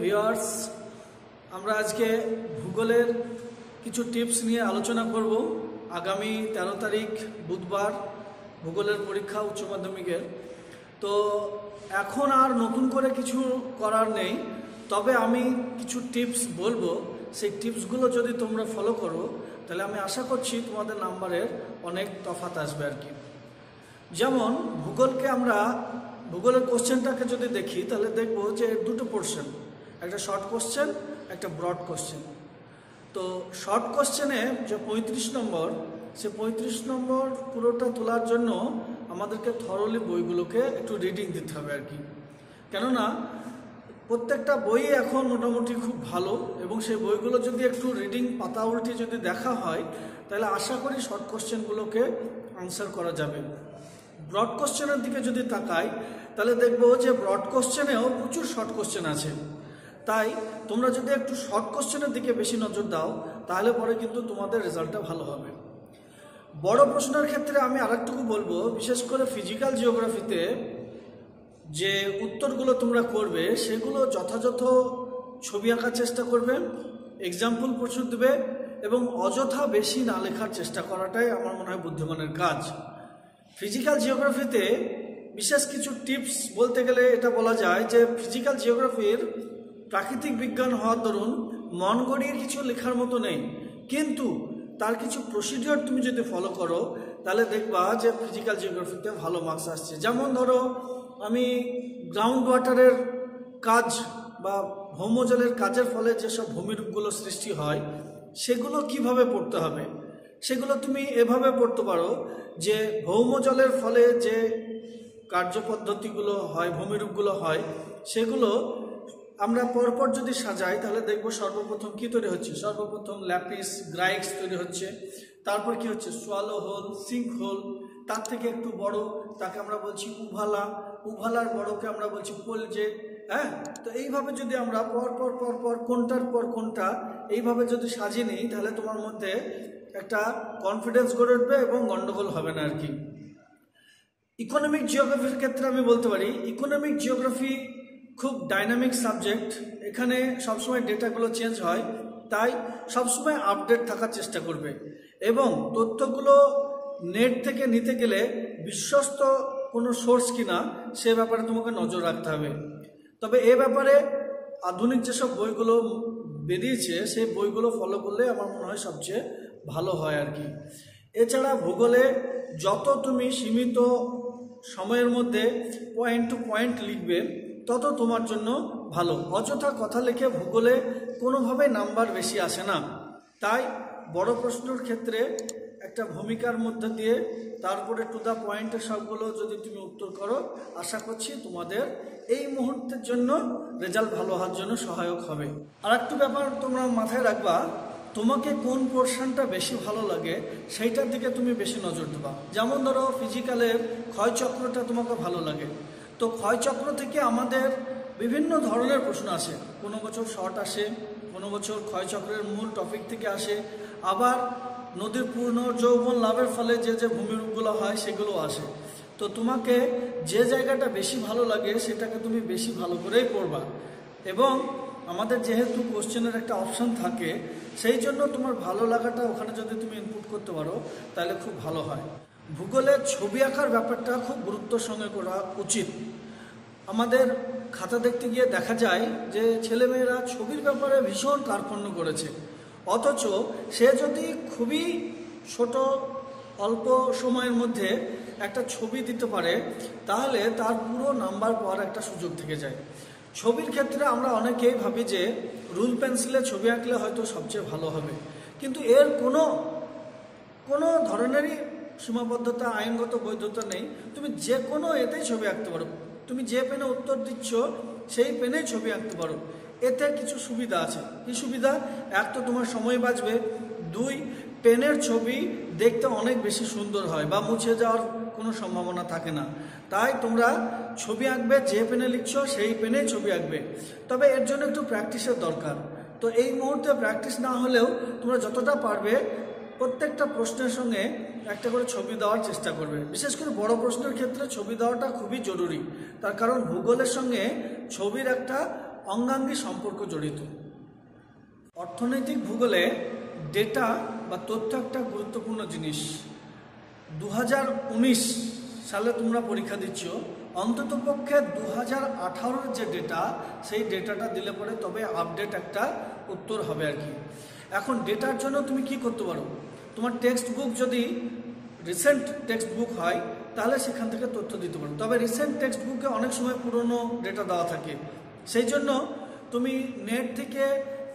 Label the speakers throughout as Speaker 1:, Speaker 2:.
Speaker 1: Viewers, আমরা আজকে ভূগোলের কিছু টিপস নিয়ে আলোচনা করব। আগামী তেরো তারিখ বুধবার ভূগোলের পরীক্ষা উচ্চ মাধ্যমিকের। তো এখন আর নতুন করে কিছু করার নেই, তবে আমি কিছু টিপস বলব। সেই টিপসগুলো যদি তোমরা ফলো করো, তাহলে আমি আশা করছি তোমাদের নাম্বারের অনেক তফাত আসবে আর কি। যেমন, ভূগোলকে আমরা, ভূগোলের কোশ্চেনটাকে যদি দেখি, তাহলে দেখব যে দুটো পোর্শন একটা শর্ট কোশ্চেন একটা ব্রড কোশ্চেন তো শর্ট কোশ্চেনে যে পঁয়ত্রিশ নম্বর, সে পঁয়ত্রিশ নম্বর পুরোটা তোলার জন্য আমাদেরকে থরলি বইগুলোকে একটু রিডিং দিতে হবে আর কি। কেননা, প্রত্যেকটা বই এখন মোটামুটি খুব ভালো এবং সেই বইগুলো যদি একটু রিডিং পাতা উল্টে যদি দেখা হয়, তাহলে আশা করি শর্ট কোশ্চেনগুলোকে আনসার করা যাবে। ব্রড কোশ্চেনের দিকে যদি তাকাই, তাহলে দেখব যে ব্রড কোশ্চেনেও প্রচুর শর্ট কোশ্চেন আছে। তাই তোমরা যদি একটু শর্ট কোশ্চেনের দিকে বেশি নজর দাও, তাহলে পরে কিন্তু তোমাদের রেজাল্টটা ভালো হবে। বড় প্রশ্নের ক্ষেত্রে আমি আরেকটুকু বলব, বিশেষ করে ফিজিক্যাল জিওগ্রাফিতে যে উত্তরগুলো তোমরা করবে, সেগুলো যথাযথ ছবি আঁকার চেষ্টা করবে এক্সাম্পল প্রচুর দেবে এবং অযথা বেশি না লেখার চেষ্টা করাটাই আমার মনে হয় বুদ্ধিমানের কাজ। ফিজিক্যাল জিওগ্রাফিতে বিশেষ কিছু টিপস বলতে গেলে এটা বলা যায় যে ফিজিক্যাল জিওগ্রাফির প্রাকৃতিক বিজ্ঞান হওয়ার দরুন মন গড়িয়ে কিছু লেখার মতো নেই। কিন্তু তার কিছু প্রসিডিওর তুমি যদি ফলো করো, তাহলে দেখবা যে ফিজিক্যাল জিওগ্রাফিতে ভালো মার্কস আসছে। যেমন ধরো, আমি গ্রাউন্ড ওয়াটারের কাজ বা ভৌমজলের কাজের ফলে যেসব ভূমিরূপগুলো সৃষ্টি হয়, সেগুলো কীভাবে পড়তে হবে? সেগুলো তুমি এভাবে পড়তে পারো যে ভৌমজলের ফলে যে কার্যপদ্ধতিগুলো হয়, ভূমিরূপগুলো হয়, সেগুলো আমরা পরপর যদি সাজাই, তাহলে দেখব সর্বপ্রথম কি তৈরি হচ্ছে? সর্বপ্রথম ল্যাপিস, গ্রাইক্স তৈরি হচ্ছে। তারপর কি হচ্ছে? সোয়ালো হোল, সিঙ্ক হোল, তার থেকে একটু বড়, তাকে আমরা বলছি উভালা। উভালার বড়কে আমরা বলছি পোলজে হ্যাঁ? তো এইভাবে যদি আমরা পর পর পর পর কোনটার পর কোনটা, এইভাবে যদি সাজিয়ে নিই, তাহলে তোমার মধ্যে একটা কনফিডেন্স গড়ে উঠবে এবং গন্ডগোল হবে না আর কি। ইকোনমিক জিওগ্রাফির ক্ষেত্রে আমি বলতে পারি ইকোনমিক জিওগ্রাফি খুব ডাইনামিক সাবজেক্ট এখানে সবসময় ডেটাগুলো চেঞ্জ হয়, তাই সবসময় আপডেট থাকার চেষ্টা করবে। এবং তথ্যগুলো নেট থেকে নিতে গেলে বিশ্বস্ত কোনো সোর্স কিনা, সে ব্যাপারে তোমাকে নজর রাখতে হবে। তবে এ ব্যাপারে আধুনিক যেসব বইগুলো বেরিয়েছে, সেই বইগুলো ফলো করলে আমার মনে হয় সবচেয়ে ভালো হয় আর কি। এছাড়া ভূগোলে যত তুমি সীমিত সময়ের মধ্যে পয়েন্ট টু পয়েন্ট লিখবে তত তোমার জন্য ভালো। অযথা কথা লিখে ভূগোলে কোনোভাবে নাম্বার বেশি আসে না। তাই বড় প্রশ্নের ক্ষেত্রে একটা ভূমিকার মধ্যে দিয়ে তারপরে টু দ্য পয়েন্টের সবগুলো যদি তুমি উত্তর করো, আশা করছি তোমাদের এই মুহূর্তের জন্য রেজাল্ট ভালো হওয়ার জন্য সহায়ক হবে। আর একটু ব্যাপার তোমরা মাথায় রাখবা, তোমাকে কোন পোর্শনটা বেশি ভালো লাগে সেইটার দিকে তুমি বেশি নজর দেবা। যেমন ধরো ফিজিক্যালের ক্ষয়চক্রটা তোমাকে ভালো লাগে। তো ক্ষয়চক্র থেকে আমাদের বিভিন্ন ধরনের প্রশ্ন আসে। কোনো বছর শর্ট আসে, কোনো বছর ক্ষয়চক্রের মূল টপিক থেকে আসে। আবার নদীর পূর্ণ যৌবন লাভের ফলে যে যে ভূমিরূপগুলো হয় সেগুলো আসে। তো তোমাকে যে জায়গাটা বেশি ভালো লাগে সেটাকে তুমি বেশি ভালো করেই পড়বা এবং আমাদের যেহেতু কোশ্চেনের একটা অপশন থাকে, সেই জন্য তোমার ভালো লাগাটা ওখানে যদি তুমি ইনপুট করতে পারো, তাহলে খুব ভালো হয়। ভূগোলের ছবি আঁকার ব্যাপারটা খুব গুরুত্বর সঙ্গে করা উচিত। আমাদের খাতা দেখতে গিয়ে দেখা যায় যে ছেলেমেয়েরা ছবির ব্যাপারে ভীষণ কার্পণ্য করেছে। অথচ সে যদি খুবই ছোট, অল্প সময়ের মধ্যে একটা ছবি দিতে পারে, তাহলে তার পুরো নাম্বার পাওয়ার একটা সুযোগ থেকে যায়। ছবির ক্ষেত্রে আমরা অনেকেই ভাবি যে রুল পেন্সিলে ছবি আঁকলে হয়তো সবচেয়ে ভালো হবে। কিন্তু এর কোনো কোনো ধরনেরই সীমাবদ্ধতা, আইনগত বৈধতা নেই। তুমি যে কোনো এতেই ছবি আঁকতে পারো। তুমি যে পেনে উত্তর দিচ্ছ, সেই পেনেই ছবি আঁকতে পারো। এতে কিছু সুবিধা আছে। কি সুবিধা? এক তো তোমার সময় বাঁচবে। দুই, পেনের ছবি দেখতে অনেক বেশি সুন্দর হয় বা মুছে যাওয়ার কোনো সম্ভাবনা থাকে না। তাই তোমরা ছবি আঁকবে, যে পেনে লিখছো, সেই পেনে ছবি আঁকবে। তবে এর জন্য একটু প্র্যাকটিসের দরকার। তো এই মুহূর্তে প্র্যাকটিস না হলেও তোমরা যতটা পারবে প্রত্যেকটা প্রশ্নের সঙ্গে একটা করে ছবি দেওয়ার চেষ্টা করবে। বিশেষ করে বড় প্রশ্নের ক্ষেত্রে ছবি দেওয়াটা খুবই জরুরি। তার কারণ ভূগোলের সঙ্গে ছবির একটা অঙ্গাঙ্গী সম্পর্ক জড়িত। অর্থনৈতিক ভূগোলে ডেটা বা তথ্য একটা গুরুত্বপূর্ণ জিনিস। দু হাজার উনিশ সালে তোমরা পরীক্ষা দিচ্ছ। অন্তত পক্ষে দু হাজার যে ডেটা, সেই ডেটাটা দিলে পরে তবে আপডেট একটা উত্তর হবে আর কি। এখন ডেটার জন্য তুমি কি করতে পারো? তোমার টেক্সট বুক যদি রিসেন্ট টেক্সট বুক হয়, তাহলে সেখান থেকে তথ্য দিতে পারো। তবে রিসেন্ট টেক্সট বুকে অনেক সময় পুরনো ডেটা দেওয়া থাকে। সেই জন্য তুমি নেট থেকে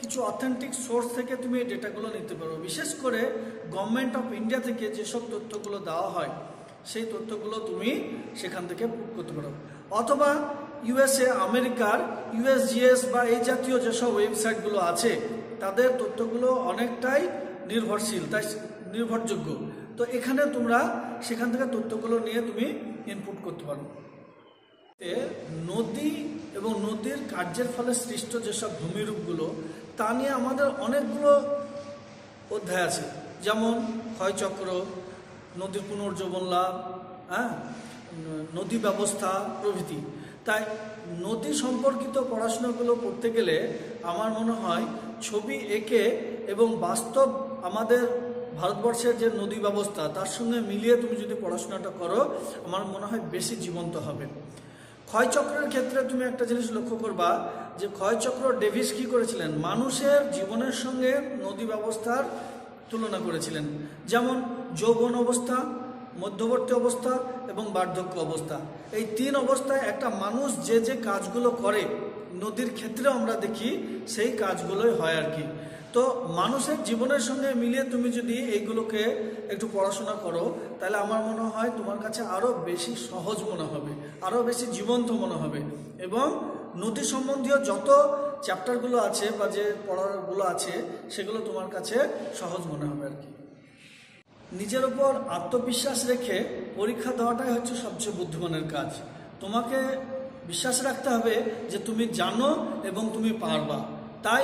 Speaker 1: কিছু অথেন্টিক সোর্স থেকে তুমি এই ডেটাগুলো নিতে পারো। বিশেষ করে গভর্নমেন্ট অফ ইন্ডিয়া থেকে যেসব তথ্যগুলো দেওয়া হয়, সেই তথ্যগুলো তুমি সেখান থেকে করতে পারো। অথবা ইউএসএ আমেরিকার ইউএসজিএস বা এই জাতীয় যেসব ওয়েবসাইটগুলো আছে, তাদের তথ্যগুলো অনেকটাই নির্ভরশীল, তাই নির্ভরযোগ্য। তো এখানে তোমরা সেখান থেকে তথ্যগুলো নিয়ে তুমি ইনপুট করতে পারো। নদী এবং নদীর কার্যের ফলে সৃষ্ট যেসব ভূমিরূপগুলো, তা নিয়ে আমাদের অনেকগুলো অধ্যায় আছে। যেমন ক্ষয়চক্র, নদীর পুনর্জীবন লাভ হ্যাঁ? নদী ব্যবস্থা, প্রভৃতি। তাই নদী সম্পর্কিত পড়াশোনাগুলো করতে গেলে আমার মনে হয় ছবি এঁকে এবং বাস্তব আমাদের ভারতবর্ষের যে নদী ব্যবস্থা, তার সঙ্গে মিলিয়ে তুমি যদি পড়াশোনাটা করো, আমার মনে হয় বেশি জীবন্ত হবে। ক্ষয়চক্রের ক্ষেত্রে তুমি একটা জিনিস লক্ষ্য করবা, যে ক্ষয়চক্র ডেভিস কি করেছিলেন? মানুষের জীবনের সঙ্গে নদী ব্যবস্থার তুলনা করেছিলেন। যেমন যৌবন অবস্থা, মধ্যবর্তী অবস্থা এবং বার্ধক্য অবস্থা। এই তিন অবস্থায় একটা মানুষ যে যে কাজগুলো করে, নদীর ক্ষেত্রে আমরা দেখি, সেই কাজগুলোই হয় আর কি। তো মানুষের জীবনের সঙ্গে মিলিয়ে তুমি যদি এইগুলোকে একটু পড়াশোনা করো, তাহলে আমার মনে হয় তোমার কাছে আরও বেশি সহজ মনে হবে আরও বেশি জীবন্ত মনে হবে। এবং নদী সম্বন্ধীয় যত চ্যাপ্টারগুলো আছে বা যে পড়াগুলো আছে, সেগুলো তোমার কাছে সহজ মনে হবে আর কি। নিজের ওপর আত্মবিশ্বাস রেখে পরীক্ষা দেওয়াটাই হচ্ছে সবচেয়ে বুদ্ধিমানের কাজ। তোমাকে বিশ্বাস রাখতে হবে যে তুমি জানো এবং তুমি পারবা। তাই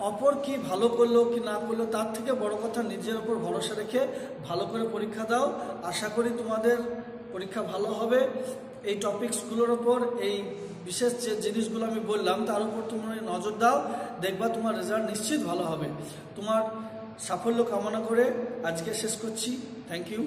Speaker 1: অপর কি ভালো করল কি না করল তার থেকে বড় কথা নিজের ওপর ভরসা রেখে ভালো করে পরীক্ষা দাও। আশা করি তোমাদের পরীক্ষা ভালো হবে। এই টপিকসগুলোর ওপর এই বিশেষ যে জিনিসগুলো আমি বললাম, তার উপর তোমরা নজর দাও। দেখবা তোমার রেজাল্ট নিশ্চিত ভালো হবে। তোমার সাফল্য কামনা করে আজকে শেষ করছি। Thank you